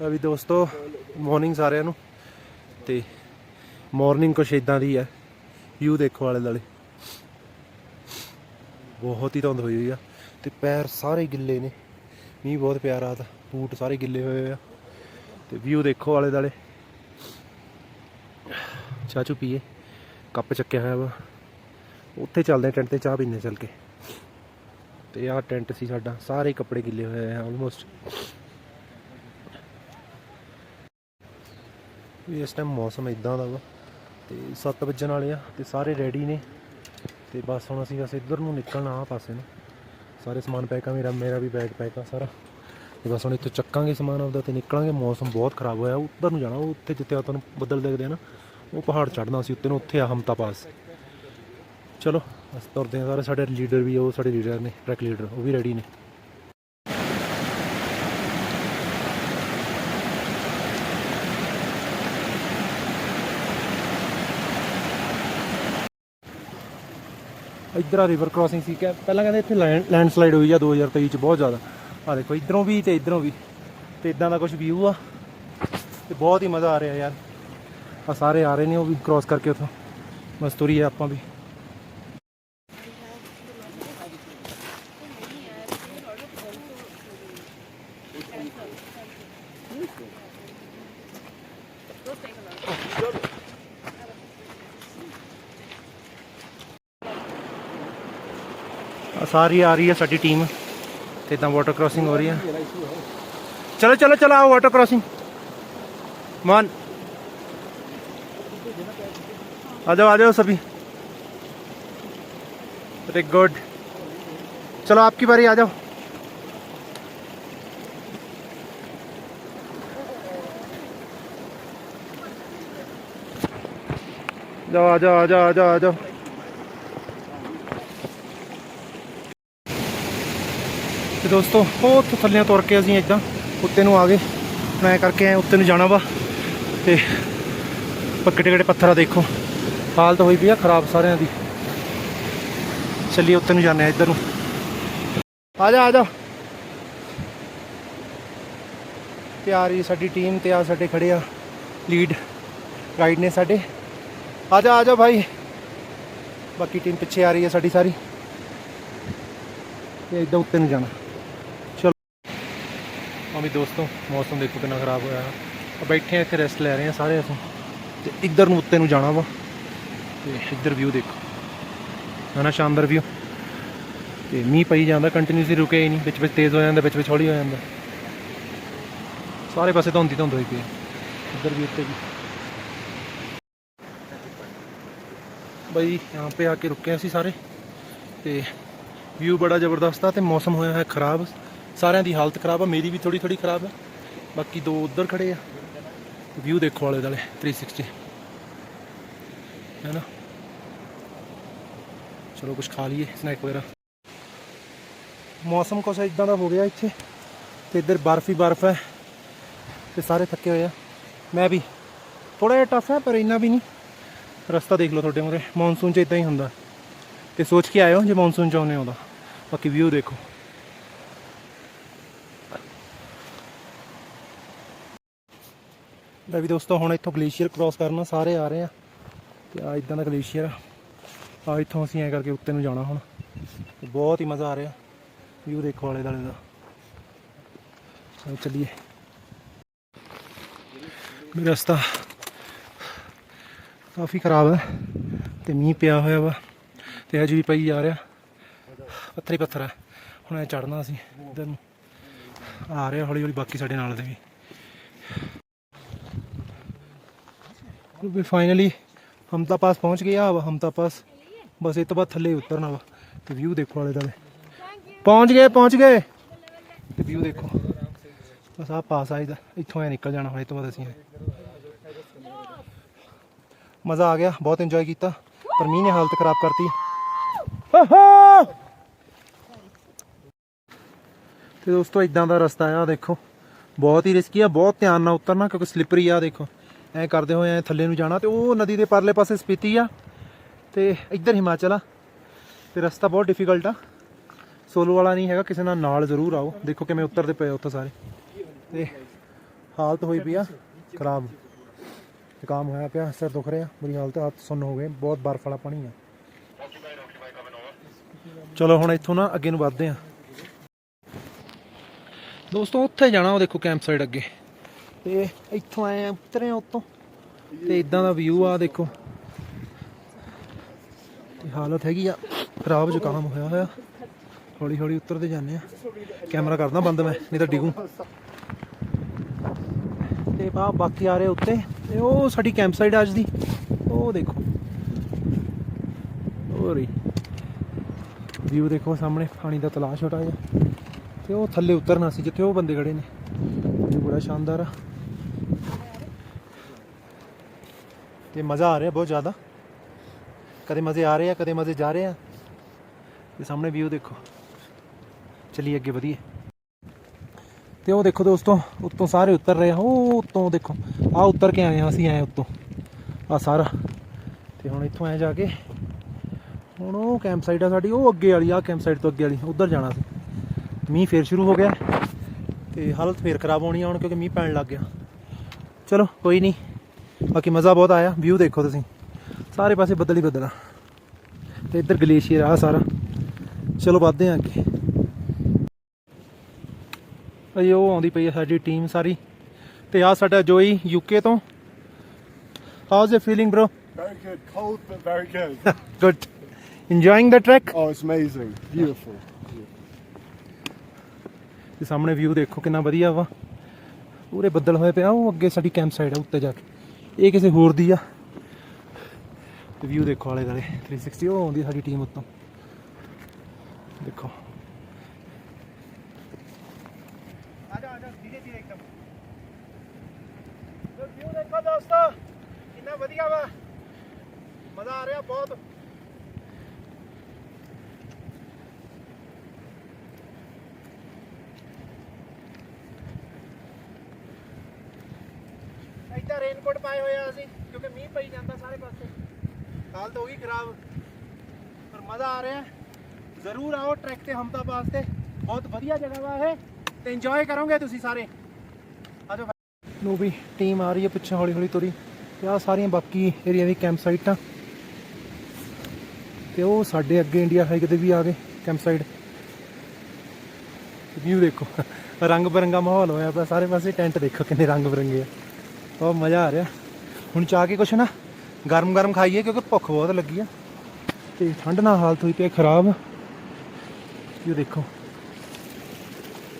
ਅਭੀ ਦੋਸਤੋ ਮਾਰਨਿੰਗ ਸਾਰਿਆਂ ਨੂੰ। ਤੇ ਮਾਰਨਿੰਗ ਕੁਛ ਇਦਾਂ ਦੀ ਹੈ ਵਿਊ ਦੇਖੋ ਵਾਲੇ ਦੁਆਲੇ। ਬਹੁਤ ਹੀ ਧੁੰਦ ਹੋਈ ਹੋਈ ਆ। ਤੇ ਪੈਰ ਸਾਰੇ ਗਿੱਲੇ ਨੇ। ਮੀਂਹ ਬਹੁਤ ਪਿਆਰਾ ਬੂਟ ਸਾਰੇ ਗਿੱਲੇ ਹੋਏ ਹੋਏ ਆ। ਤੇ ਵਿਊ ਦੇਖੋ ਵਾਲੇ ਦੁਆਲੇ। ਚਾਹ ਚੂ ਪੀਏ। ਕੱਪ ਚੱਕਿਆ ਹੋਇਆ ਵਾ। ਉੱਥੇ ਚੱਲਦੇ ਟੈਂਟ ਤੇ ਚਾਹ ਪੀਣੇ ਚੱਲ ਕੇ। ਤੇ ਆਹ ਟੈਂਟ ਸੀ ਸਾਡਾ। ਸਾਰੇ ਕੱਪੜੇ ਗਿੱਲੇ ਹੋਏ ਆ ਆਲਮੋਸਟ ਵੀ ਇਸ ਟਾਈਮ ਮੌਸਮ ਇਦਾਂ ਦਾ ਵਾ ਤੇ 7 ਵਜਣ ਵਾਲੇ ਆ ਤੇ ਸਾਰੇ ਰੈਡੀ ਨੇ ਤੇ ਬਸ ਹੁਣ ਅਸੀਂ ਬਸ ਇੱਧਰ ਨੂੰ ਨਿਕਲਣਾ ਆ ਪਾਸੇ ਨੂੰ। ਸਾਰੇ ਸਮਾਨ ਪੈਕ ਆ, ਮੇਰਾ ਮੇਰਾ ਵੀ ਬੈਗ ਪੈਕ ਆ ਸਾਰਾ। ਤੇ ਬਸ ਹੁਣ ਇੱਥੋਂ ਚੱਕਾਂਗੇ ਸਮਾਨ ਆਪਦਾ ਤੇ ਨਿਕਲਾਂਗੇ। ਮੌਸਮ ਬਹੁਤ ਖਰਾਬ ਹੋਇਆ, ਉੱਧਰ ਨੂੰ ਜਾਣਾ, ਉਹ ਉੱਥੇ ਜਿੱਥੇ ਆ ਤੁਹਾਨੂੰ ਬੱਦਲ ਦੇਖਦੇ ਆ ਨਾ, ਉਹ ਪਹਾੜ ਚੜਨਾ ਸੀ, ਉੱਤੇ ਨੂੰ ਉੱਥੇ ਆ ਹਮਤਾ ਪਾਸ। ਚਲੋ, ਅਸੀਂ ਤੁਰਦੇ ਆ ਸਾਰੇ, ਸਾਡੇ ਲੀਡਰ ਵੀ ਉਹ ਸਾਡੇ ਲੀਡਰ ਨੇ ਟਰੈਕ ਲੀਡਰ ਉਹ ਵੀ ਰੈਡੀ ਨੇ। ਇੱਧਰ ਆ ਰਿਵਰ ਕ੍ਰਾਸਿੰਗ ਸੀ। ਕਿ ਪਹਿਲਾਂ ਕਹਿੰਦੇ ਇੱਥੇ ਲੈਂਡ ਸਲਾਈਡ ਹੋਈ ਆ 2023 ਚ ਬਹੁਤ ਜ਼ਿਆਦਾ। ਆ ਦੇਖੋ, ਇਧਰੋਂ ਵੀ ਤੇ ਇਧਰੋਂ ਵੀ। ਤੇ ਇਦਾਂ ਦਾ ਕੁਝ ਵਿਊ ਆ। ਤੇ ਬਹੁਤ ਹੀ ਮਜ਼ਾ ਆ ਰਿਹਾ ਯਾਰ। ਆ ਸਾਰੇ ਆ ਰਹੇ ਨੇ ਉਹ ਵੀ ਕ੍ਰਾਸ ਕਰਕੇ ਉਥੋਂ। ਬਸ ਤੁਰੀ ਆ ਆਪਾਂ ਵੀ। ਸਾਰੀ ਆ ਰਹੀ ਹੈ ਸਾਡੀ ਟੀਮ ਤੇ ਇਦਾਂ ਵਾਟਰ ਕ੍ਰਾਸਿੰਗ ਹੋ ਰਹੀ ਹੈ ਚਲੋ ਚਲੋ ਚਲੋ ਆਓ ਵਾਟਰ ਕ੍ਰਾਸਿੰਗ मान आ जाओ आ जाओ सभी वेरी गुड चलो आपकी बारी आ जाओ जाओ आ जाओ आ जाओ आ जाओ आ जाओ ਤੇ ਦੋਸਤੋ ਉਹ ਉੱਥੋਂ ਥੱਲੇ ਤੁਰ ਕੇ ਅਸੀਂ ਇਦਾਂ ਉੱਤੇ ਨੂੰ ਆ ਗਏ। ਹੁਣ ਐਂ ਕਰਕੇ ਐਂ ਉੱਤੇ ਨੂੰ ਜਾਣਾ ਵਾ। ਤੇ ਪੱਕੇ ਕਿਹੜੇ ਪੱਥਰ ਆ ਦੇਖੋ। ਹਾਲਤ ਹੋਈ ਪਈ ਆ ਖਰਾਬ ਸਾਰਿਆਂ ਦੀ। ਚੱਲੀਏ ਉੱਤੇ ਨੂੰ ਜਾਂਦੇ ਆ ਇੱਧਰ ਨੂੰ। ਆ ਜਾ ਆ ਜਾ। ਤੇ ਆ ਰਹੀ ਸਾਡੀ ਟੀਮ ਤੇ ਆ ਸਾਡੇ ਖੜੇ ਆ। ਲੀਡ ਗਾਈਡ ਨੇ ਸਾਡੇ। ਆ ਜਾ ਆ ਜਾ ਭਾਈ। ਬਾਕੀ ਟੀਮ ਪਿੱਛੇ ਆ ਰਹੀ ਹੈ ਸਾਡੀ ਸਾਰੀ। ਤੇ ਇੱਦਾਂ ਉੱਤੇ ਨੂੰ ਜਾਣਾ। ਵੀ ਦੋਸਤੋ, ਮੌਸਮ ਦੇਖੋ ਕਿੰਨਾ ਖਰਾਬ ਹੋਇਆ। ਆ ਬੈਠੇ ਆ, ਇੱਥੇ ਰੈਸਟ ਲੈ ਰਹੇ ਆ ਸਾਰੇ ਅਸੀਂ। ਤੇ ਇੱਧਰ ਨੂੰ ਉੱਤੇ ਨੂੰ ਜਾਣਾ ਵਾ। ਤੇ ਇੱਧਰ ਵਿਊ ਦੇਖੋ। ਨਾ, ਸ਼ਾਨਦਾਰ ਵਿਊ ਤੇ ਮੀਂਹ ਪਈ ਜਾਂਦਾ ਕੰਟੀਨਿਊਸਲੀ ਰੁਕੇ ਹੀ ਨਹੀਂ। ਵਿੱਚ ਵਿੱਚ ਤੇਜ਼ ਹੋ ਜਾਂਦਾ, ਵਿੱਚ ਵਿੱਚ ਹੌਲੀ ਹੋ ਜਾਂਦਾ। ਸਾਰੇ ਪਾਸੇ ਧੁੰਦੀ ਧੁੰਦ ਹੋਈ ਪਈ ਇੱਧਰ ਵੀ ਉੱਤੇ ਵੀ। ਬਈ, ਯਹਾਂ ਪੇ ਆ ਕੇ ਰੁਕੇ ਅਸੀਂ ਸਾਰੇ। ਤੇ ਵਿਊ ਬੜਾ ਜ਼ਬਰਦਸਤ ਆ ਤੇ ਮੌਸਮ ਹੋਇਆ ਹੈ ਖਰਾਬ। ਸਾਰਿਆਂ ਦੀ ਹਾਲਤ ਖਰਾਬ ਆ, ਮੇਰੀ ਵੀ ਥੋੜੀ ਥੋੜੀ ਖਰਾਬ ਆ। ਬਾਕੀ ਦੋ ਉਧਰ ਖੜੇ ਆ। ਵਿਊ ਦੇਖੋ ਵਾਲੇ ਦਾਲੇ 360 ਹੈ ਨਾ? ਚਲੋ ਕੁਝ ਖਾ ਲਈਏ ਸਨੈਕ ਵਗੈਰਾ। ਮੌਸਮ ਕੁਛ ਇਦਾਂ ਦਾ ਹੋ ਗਿਆ ਇੱਥੇ, ਤੇ ਇੱਧਰ ਬਰਫ ਹੀ ਬਰਫ ਹੈ, ਤੇ ਸਾਰੇ ਥੱਕੇ ਹੋਏ ਆ। ਮੈਂ ਵੀ। ਥੋੜਾ ਜਿਹਾ ਟਫ ਹੈ ਪਰ ਇੰਨਾ ਵੀ ਨਹੀਂ। ਰਸਤਾ ਦੇਖ ਲਓ ਤੁਹਾਡੇ ਮੂਹਰੇ ਮੌਨਸੂਨ 'ਚ ਇਦਾਂ ਹੀ ਹੁੰਦਾ। ਤੇ ਸੋਚ ਕੇ ਆਇਓ, ਜੇ ਮੌਨਸੂਨ 'ਚ ਆਉਨੇ ਆਉਂਦਾ ਬਾਕੀ ਵਿਊ ਦੇਖੋ। ਲੈ ਵੀ ਦੋਸਤੋ ਹੁਣ ਇੱਥੋਂ ਗਲੇਸ਼ੀਅਰ ਕ੍ਰਾਸ ਕਰਨਾ ਸਾਰੇ ਆ ਰਹੇ ਆ। ਤੇ ਆ ਇਦਾਂ ਦਾ ਗਲੇਸ਼ੀਅਰ ਆ। ਇੱਥੋਂ ਅਸੀਂ ਐ ਕਰਕੇ ਉੱਤੇ ਨੂੰ ਜਾਣਾ ਹੁਣ। ਬਹੁਤ ਹੀ ਮਜ਼ਾ ਆ ਰਿਹਾ। ਵਿਊ ਦੇਖੋ ਆਲੇ ਦਾਲੇ ਦਾ। ਚਲੋ ਚੱਲੀਏ। ਮੇਰਾ ਰਸਤਾ ਕਾਫੀ ਖਰਾਬ ਹੈ ਤੇ ਮੀਂਹ ਪਿਆ ਹੋਇਆ ਵਾ ਤੇ ਅਜੇ ਵੀ ਪਈ ਜਾ ਰਿਹਾ। ਪੱਥਰ ਹੀ ਪੱਥਰ ਹੈ ਹੁਣ ਐ ਚੜਨਾ ਅਸੀਂ ਇੱਧਰ ਨੂੰ। ਆ ਰਿਹਾ ਹੌਲੀ ਹੌਲੀ ਬਾਕੀ ਸਾਡੇ ਨਾਲ ਦੇ ਵੀ। ਵੀ ਫਾਈਨਲੀ ਹਮਤਾ ਪਾਸ ਪਹੁੰਚ ਗਏ ਆ ਵਾ ਹਮਤਾ ਪਾਸ। ਬਸ ਇਹ ਤੋਂ ਬਾਅਦ ਥੱਲੇ ਉਤਰਨਾ ਵਾ ਤੇ ਵਿਊ ਦੇਖੋ ਵਾਲੇ ਦਾਲੇ ਪਹੁੰਚ ਗਏ ਪਹੁੰਚ ਗਏ। ਤੇ ਵਿਊ ਦੇਖੋ। ਬਸ ਆ ਪਾਸ ਆਈਦਾ ਇੱਥੋਂ ਐ ਨਿਕਲ ਜਾਣਾ ਹੁਣ ਇਹ ਤੋਂ ਬਾਅਦ ਅਸੀਂ ਮਜ਼ਾ ਆ ਗਿਆ, ਬਹੁਤ ਇੰਜੋਏ ਕੀਤਾ। ਪਰ ਮੀਂਹ ਨੇ ਹਾਲਤ ਖਰਾਬ ਕਰਤੀ। ਆਹਾ! ਤੇ ਦੋਸਤੋ ਇਦਾਂ ਦਾ ਰਸਤਾ ਆ ਆਹ ਦੇਖੋ। ਬਹੁਤ ਹੀ ਰਿਸਕੀ ਆ, ਬਹੁਤ ਧਿਆਨ ਨਾਲ ਉਤਰਨਾ, ਕਿਉਂਕਿ ਸਲਿਪਰੀ ਆ, ਦੇਖੋ। ਐ ਕਰਦੇ ਹੋਏ ਐ ਥੱਲੇ ਨੂੰ ਜਾਣਾ ਤੇ ਉਹ ਨਦੀ ਦੇ ਪਰਲੇ ਪਾਸੇ ਸਪੀਤੀ ਆ ਤੇ ਇੱਧਰ ਹਿਮਾਚਲ ਆ। ਤੇ ਰਸਤਾ ਬਹੁਤ ਡਿਫਿਕਲਟ ਆ। ਸੋਲੋ ਵਾਲਾ ਨਹੀਂ ਹੈਗਾ, ਕਿਸੇ ਨਾਲ ਨਾਲ ਜ਼ਰੂਰ ਆਓ। ਦੇਖੋ ਕਿਵੇਂ ਉਤਰਦੇ ਪਏ ਉੱਥੇ ਸਾਰੇ। ਤੇ ਹਾਲਤ ਹੋਈ ਪਈ ਆ ਖਰਾਬ। ਜ਼ੁਕਾਮ ਹੋਇਆ ਪਿਆ, ਸਿਰ ਦੁਖ ਰਿਹਾ ਮੇਰੀ ਹਾਲਤ ਹੱਥ ਸੁੰਨ ਹੋ ਗਏ। ਬਹੁਤ ਬਰਫ਼ ਵਾਲਾ ਪਾਣੀ ਆ। ਚਲੋ ਹੁਣ ਇੱਥੋਂ ਨਾ ਅੱਗੇ ਨੂੰ ਵੱਧਦੇ ਆ। ਦੋਸਤੋ, ਉੱਥੇ ਜਾਣਾ, ਉਹ ਦੇਖੋ ਕੈਂਪ ਸਾਈਡ ਅੱਗੇ। ਤੇ ਇੱਥੋਂ ਆਏ ਆ ਉਤਰੇ ਆ ਉੱਤੋਂ। ਤੇ ਇਦਾਂ ਦਾ ਵਿਊ ਆ, ਦੇਖੋ। ਇਹ ਹਾਲਤ ਹੈਗੀ ਆ, ਖਰਾਬ ਜ਼ੁਕਾਮ ਹੋਇਆ ਹੋਇਆ। ਹੌਲੀ ਹੌਲੀ ਉੱਤਰਦੇ ਜਾਂਦੇ ਆ। ਕੈਮਰਾ ਕਰਦਾ ਬੰਦ ਮੈਂ, ਨਹੀਂ ਤਾਂ ਡਿਗੂ। ਤੇ ਬਾ ਬਾਕੀ ਆ ਰਹੇ ਉੱਤੇ, ਤੇ ਉਹ ਸਾਡੀ ਕੈਂਪ ਸਾਈਡ ਅੱਜ ਦੀ। ਉਹ ਦੇਖੋ। ਹੋ ਰਹੀ ਵਿਊ ਦੇਖੋ ਸਾਹਮਣੇ, ਪਾਣੀ ਦਾ ਤਲਾਸ਼ ਛੋਟਾ ਜਿਹਾ ਤੇ ਉਹ ਥੱਲੇ ਉਤਰਨਾ ਸੀ, ਜਿੱਥੇ ਉਹ ਬੰਦੇ ਖੜੇ ਨੇ। ਇਹ ਬੜਾ ਸ਼ਾਨਦਾਰ ਆ। ਤੇ ਮਜ਼ਾ ਆ ਰਿਹਾ ਬਹੁਤ ਜ਼ਿਆਦਾ। ਕਦੇ ਮਜ਼ੇ ਆ ਰਹੇ ਆ, ਕਦੇ ਮਜ਼ੇ ਜਾ ਰਹੇ ਆ। ਤੇ ਸਾਹਮਣੇ ਵਿਊ ਦੇਖੋ। ਚਲੀ ਅੱਗੇ ਵਧੀਏ। ਤੇ ਉਹ ਦੇਖੋ ਦੋਸਤੋ, ਉੱਤੋਂ ਸਾਰੇ ਉਤਰ ਰਹੇ ਆ। ਉਹ ਉੱਤੋਂ ਦੇਖੋ, ਆ ਉਤਰ ਕੇ ਆਏ ਆ ਅਸੀਂ ਆਏ ਉੱਤੋਂ। ਆ ਸਾਰਾ। ਤੇ ਹੁਣ ਇੱਥੋਂ ਐ ਜਾ ਕੇ, ਹੁਣ ਉਹ ਕੈਂਪ ਸਾਈਟ ਆ ਸਾਡੀ, ਉਹ ਅੱਗੇ ਵਾਲੀ, ਆ ਕੈਂਪ ਸਾਈਟ ਤੋਂ ਅੱਗੇ ਵਾਲੀ, ਉਧਰ ਜਾਣਾ ਸੀ। ਮੀਂਹ ਫੇਰ ਸ਼ੁਰੂ ਹੋ ਗਿਆ। ਤੇ ਹਾਲਤ ਫੇਰ ਖਰਾਬ ਹੋਣੀ ਆ ਹੁਣ, ਕਿਉਂਕਿ ਮੀਂਹ ਪੈਣ ਲੱਗ ਗਿਆ। ਚਲੋ, ਕੋਈ ਨਹੀਂ। ਬਾਕੀ ਮਜ਼ਾ ਬਹੁਤ ਆਇਆ ਵਿਊ ਦੇਖੋ ਤੁਸੀਂ। ਸਾਰੇ ਪਾਸੇ ਬੱਦਲ ਹੀ ਬੱਦਲ ਆ। ਤੇ ਇੱਧਰ ਗਲੇਸ਼ੀਅਰ ਆ ਸਾਰਾ। ਚਲੋ ਵੱਧਦੇ ਆ ਅੱਗੇ। ਅਈ ਉਹ ਆਉਂਦੀ ਪਈ ਆ ਸਾਡੀ ਟੀਮ ਸਾਰੀ। ਤੇ ਆ ਸਾਡਾ ਜੋਈ ਯੂਕੇ ਤੋਂ। How's you feeling bro Very good. Cold, but very good. Good enjoying the track Oh, it's amazing. Beautiful. ਤੇ ਸਾਹਮਣੇ ਵਿਊ ਦੇਖੋ ਕਿੰਨਾ ਵਧੀਆ ਵਾ। ਪੂਰੇ ਬੱਦਲ ਹੋਏ ਪਿਆ ਉਹ ਅੱਗੇ ਸਾਡੀ ਕੈਂਪ ਸਾਈਡ ਆ ਉੱਤੇ ਜਾ ਕੇ। ਇਹ ਕਿਸੇ ਹੋਰ ਦੀ ਆ। ਤੇ ਵਿਊ ਦੇਖੋ ਆਲੇ ਦਾਲੇ 360 ਉਹ ਆਉਂਦੀ ਸਾਡੀ ਟੀਮ ਉੱਤੋਂ। ਦੇਖੋ। ਵਿਊ ਦੇਖੋ ਦੋਸਤੋ, ਕਿੰਨਾ ਵਧੀਆ ਵਾ। ਮਜ਼ਾ ਆ ਰਿਹਾ ਬਹੁਤ। ਇੱਧਰ ਰੇਨਕੋਟ ਪਾਏ ਹੋਏ ਆ ਅਸੀਂ, ਕਿਉਂਕਿ ਮੀਂਹ ਪਈ ਜਾਂਦਾ ਸਾਰੇ ਪਾਸੇ। ਹਾਲਤ ਹੋ ਗਈ ਖਰਾਬ, ਪਰ ਮਜ਼ਾ ਆ ਰਿਹਾ ਜ਼ਰੂਰ ਆਓ ਟਰੈਕ ਤੇ ਹਮਦਾਬਾਦ ਤੇ। ਬਹੁਤ ਵਧੀਆ ਜਗ੍ਹਾ ਵਾ ਇਹ, ਤੇ ਇੰਜੋਏ ਕਰੋਗੇ ਤੁਸੀਂ ਸਾਰੇ। ਆਜੋ ਨੂੰ ਵੀ ਟੀਮ ਆ ਰਹੀ ਹੈ ਪਿੱਛੇ ਹੌਲੀ ਹੌਲੀ ਤੁਰੀ। ਤੇ ਆ ਸਾਰੀਆਂ ਬਾਕੀ ਏਰੀਆ ਦੀ ਕੈਂਪ ਸਾਈਟਾਂ ਤੇ ਉਹ ਸਾਡੇ ਅੱਗੇ ਇੰਡੀਆ ਹਾਈਕ ਤੇ ਵੀ ਆ ਗਏ ਕੈਂਪ ਸਾਈਡ ਵਿਊ ਦੇਖੋ ਰੰਗ ਬਰੰਗਾ ਮਾਹੌਲ ਹੋਇਆ ਪਿਆ, ਸਾਰੇ ਪਾਸੇ ਟੈਂਟ ਦੇਖੋ ਕਿੰਨੇ ਰੰਗ ਬਰੰਗੇ ਆ। ਬਹੁਤ ਮਜ਼ਾ ਆ ਰਿਹਾ। ਹੁਣ ਚਾਹ ਕੇ ਕੁਛ ਨਾ ਗਰਮ ਗਰਮ ਖਾਈਏ ਕਿਉਂਕਿ ਭੁੱਖ ਬਹੁਤ ਲੱਗੀ ਆ। ਤੇ ਠੰਡ ਨਾਲ ਹਾਲਤ ਹੋਈ ਪਈ ਖਰਾਬ। ਇਹ ਦੇਖੋ।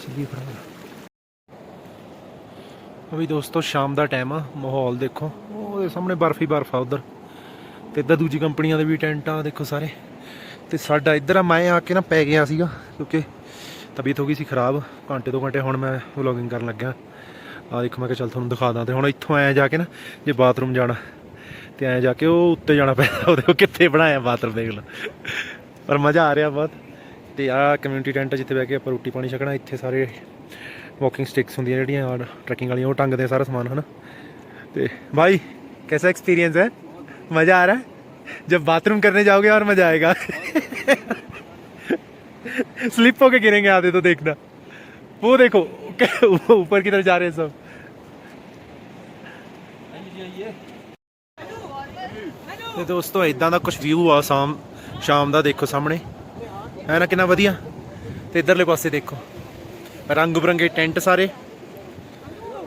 ਚੱਲੀ ਖਰਾਬ ਅਭੀ ਦੋਸਤੋ ਸ਼ਾਮ ਦਾ ਟਾਈਮ ਆ, ਮਾਹੌਲ ਦੇਖੋ। ਉਹਦੇ ਸਾਹਮਣੇ ਬਰਫ ਹੀ ਬਰਫ ਆ ਉਧਰ। ਤੇ ਇੱਧਰ ਦੂਜੀ ਕੰਪਨੀਆਂ ਦੇ ਵੀ ਟੈਂਟ ਆ ਦੇਖੋ ਸਾਰੇ। ਤੇ ਸਾਡਾ ਇੱਧਰ ਆ, ਮੈਂ ਆ ਕੇ ਨਾ ਪੈ ਗਿਆ ਸੀਗਾ, ਕਿਉਂਕਿ ਤਬੀਅਤ ਹੋ ਗਈ ਸੀ ਖਰਾਬ। ਘੰਟੇ ਤੋਂ ਘੰਟੇ ਹੁਣ ਮੈਂ ਵਲੌਗਿੰਗ ਕਰਨ ਲੱਗਾ ਆ ਦੇਖੋ ਮੈਂ ਕਿਹਾ ਚੱਲ ਤੁਹਾਨੂੰ ਦਿਖਾ ਦਾਂ ਤੇ ਹੁਣ ਇੱਥੋਂ ਆਇਆ ਜਾ ਕੇ ਨਾ ਜੇ ਬਾਥਰੂਮ ਜਾਣਾ ਤੇ ਐਂ ਜਾ ਕੇ ਉਹ ਉੱਤੇ ਜਾਣਾ ਪੈਂਦਾ ਉਹਦੇ ਕੋਲ ਕਿੱਥੇ ਬਣਾਇਆ ਬਾਥਰੂਮ ਦੇਖ ਲਓ ਪਰ ਮਜ਼ਾ ਆ ਰਿਹਾ ਬਹੁਤ ਤੇ ਆ ਕਮਿਊਨਿਟੀ ਟੈਂਟ ਜਿੱਥੇ ਬਹਿ ਕੇ ਆਪਾਂ ਰੋਟੀ ਪਾਣੀ ਛਕਣਾ ਇੱਥੇ ਸਾਰੇ ਵਾਕਿੰਗ ਸਟਿਕਸ ਹੁੰਦੀਆਂ ਜਿਹੜੀਆਂ ਔਰ ਟਰੈਕਿੰਗ ਵਾਲੀਆਂ ਉਹ ਟੰਗਦੇ ਆ ਸਾਰਾ ਸਮਾਨ ਹਨਾ ਤੇ ਭਾਈ कैसा एक्सपीरियंस है मज़ा आ रहा है जब बाथरूम करने जाओगे और मज़ा आएगा स्लिप होके गिरेंगे आधे तो देखना वो देखो ऊपर की तरफ जा रहे हैं सब ਤੇ ਦੋਸਤੋ ਇਦਾਂ ਦਾ ਕੁਝ ਵਿਊ ਆ ਸ਼ਾਮ ਸ਼ਾਮ ਦਾ ਦੇਖੋ ਸਾਹਮਣੇ ਹੈ ਨਾ ਕਿੰਨਾ ਵਧੀਆ ਤੇ ਇਧਰਲੇ ਪਾਸੇ ਦੇਖੋ ਰੰਗ ਬਰੰਗੇ ਟੈਂਟ ਸਾਰੇ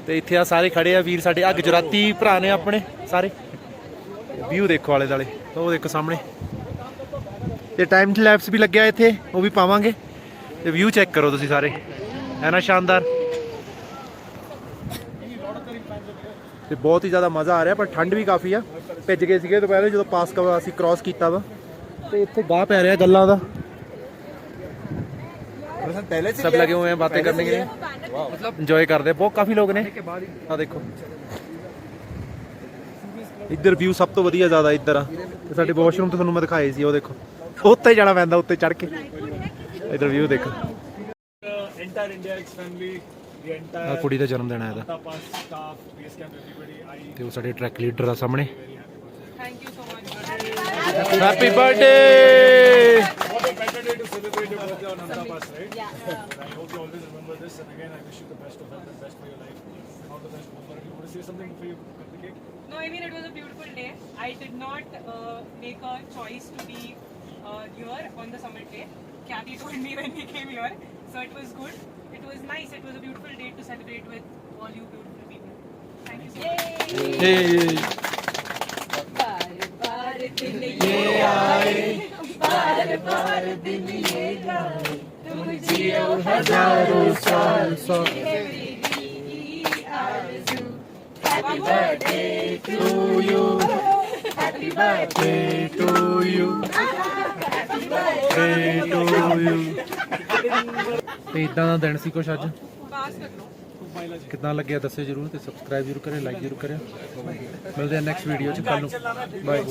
ਤੇ ਇੱਥੇ ਆ ਸਾਰੇ ਖੜੇ ਆ ਵੀਰ ਸਾਡੇ ਆ ਗੁਜਰਾਤੀ ਭਰਾ ਨੇ ਆਪਣੇ ਸਾਰੇ ਵਿਊ ਦੇਖੋ ਆਲੇ ਦਾਲੇ ਉਹ ਦੇਖੋ ਸਾਹਮਣੇ ਤੇ ਟਾਈਮ ਲੈਪਸ ਵੀ ਲੱਗਿਆ ਇੱਥੇ ਉਹ ਵੀ ਪਾਵਾਂਗੇ ਤੇ ਵਿਊ ਚੈੱਕ ਕਰੋ ਤੁਸੀਂ ਸਾਰੇ ਹੈ ਨਾ ਸ਼ਾਨਦਾਰ ਤੇ ਬਹੁਤ ਹੀ ਜ਼ਿਆਦਾ ਮਜ਼ਾ ਆ ਰਿਹਾ ਪਰ ਠੰਡ ਵੀ ਕਾਫੀ ਆ ਭਿੱਜ ਗਏ ਸੀਗੇ ਦੁਪਹਿਰੇ ਜਦੋਂ ਪਾਸ ਕਵਾ ਅਸੀਂ ਕ੍ਰਾਸ ਕੀਤਾ ਵਾ ਤੇ ਇੱਥੇ ਗਾਹ ਪੈ ਰਿਹਾ ਗੱਲਾਂ ਦਾ पहले सब लगे हुए हैं बातें करने के लिए मतलब इंजॉय कर रहे हैं बहुत काफी लोग ने ਆ ਦੇਖੋ ਇੱਧਰ ਵਿਊ ਸਭ ਤੋਂ ਵਧੀਆ ਜ਼ਿਆਦਾ ਇੱਧਰ ਆ ਤੇ ਸਾਡੇ ਵਾਸ਼ਰੂਮ ਤੇ ਤੁਹਾਨੂੰ ਮੈਂ ਦਿਖਾਏ ਸੀ ਉਹ ਦੇਖੋ ਉੱਤੇ ਜਾਣਾ ਪੈਂਦਾ ਉੱਤੇ ਚੜ ਕੇ ਇੱਧਰ ਵਿਊ ਦੇਖੋ entire India is friendly. The entire ਆ ਕੁੜੀ ਦਾ ਜਨਮ ਦਿਨ ਆ ਇਹਦਾ Tapas staff, base camp, everybody. I ਤੇ ਉਹ ਸਾਡੇ ਟਰੈਕ ਲੀਡਰ ਆ ਸਾਹਮਣੇ Thank you so much. Happy birthday what a better day to celebrate your birthday on Nanda Pass, right? I hope you always remember this. And again, I wish you the best of health and best for your life. All the say something before you cut the cake? No, I mean it was a beautiful day. I did not uh, make a choice to be uh, here on the summit day. Kathy told me when we came here, so it was good. It was nice. It was a beautiful day to celebrate with all you beautiful people. Thank you so much. Happy birthday to you. Happy birthday to you Happy to you ਤੇ ਇਦਾਂ ਦਾ ਦਿਨ ਸੀ ਕੁਛ ਅੱਜ? ਕਿੱਦਾਂ ਲੱਗਿਆ ਦੱਸਿਓ ਜਰੂਰ ਤੇ ਸਬਸਕ੍ਰਾਈਬ ਜਰੂਰ ਕਰਿਓ ਲਾਈਕ ਜਰੂਰ ਕਰਿਓ। ਮਿਲਦੇ ਆ ਨੈਕਸਟ ਵੀਡੀਓ ਚ ਕੱਲ ਨੂੰ। ਬਾਏ